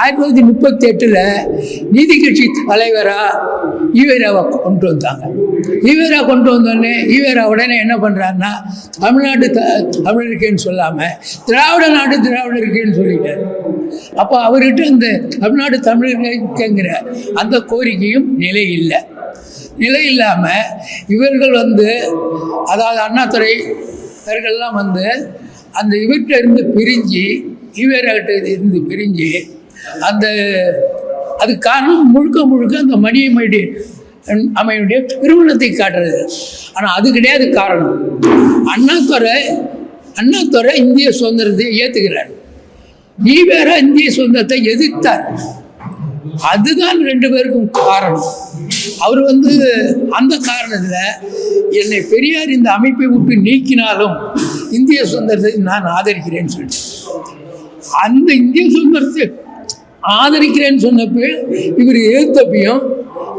ஆயிரத்தி தொள்ளாயிரத்தி முப்பத்தி எட்டில் நீதி கட்சி தலைவராக ஈவேராவை கொண்டு வந்தாங்க. ஈவேரா கொண்டு வந்தோடனே ஈவேரா உடனே என்ன பண்ணுறாருன்னா தமிழ்நாடு த தமிழ் சொல்லாமல் திராவிட நாடு திராவிடருக்குன்னு இருக்கேன்னு அப்போ அவர்கிட்ட அந்த தமிழ்நாடு தமிழ் அந்த கோரிக்கையும் நிலை இல்லை. நிலை இல்லாமல் இவர்கள் வந்து அதாவது அண்ணாதுரை இவர்கள்லாம் வந்து அந்த இவர்கிட்ட இருந்து பிரிஞ்சு ஈவேராகிட்ட இருந்து பிரிஞ்சு அந்த அதுக்கு காரணம் முழுக்க முழுக்க அந்த மணியம்மையுடைய அமையுடைய திருமணத்தை காட்டுறது. ஆனால் அது கிடையாது காரணம். அண்ணாதுரை அண்ணாதுரை இந்திய சுதந்திரத்தை ஏற்றுக்கிறார் ஈவேரா இந்திய சுதந்திரத்தை எதிர்த்தார். அதுதான் ரெண்டு பேருக்கும் காரணம். அவர் வந்து அந்த காரணத்தில் என்னை பெரியார் இந்த அமைப்பை விட்டு நீக்கினாலும் இந்திய சுதந்திரத்தை நான் ஆதரிக்கிறேன்னு சொல்லிட்டு அந்த இந்திய சுதந்திரத்தை ஆதரிக்கிறேன்னு சொன்னப்போ இவர் எதிர்த்தப்பையும்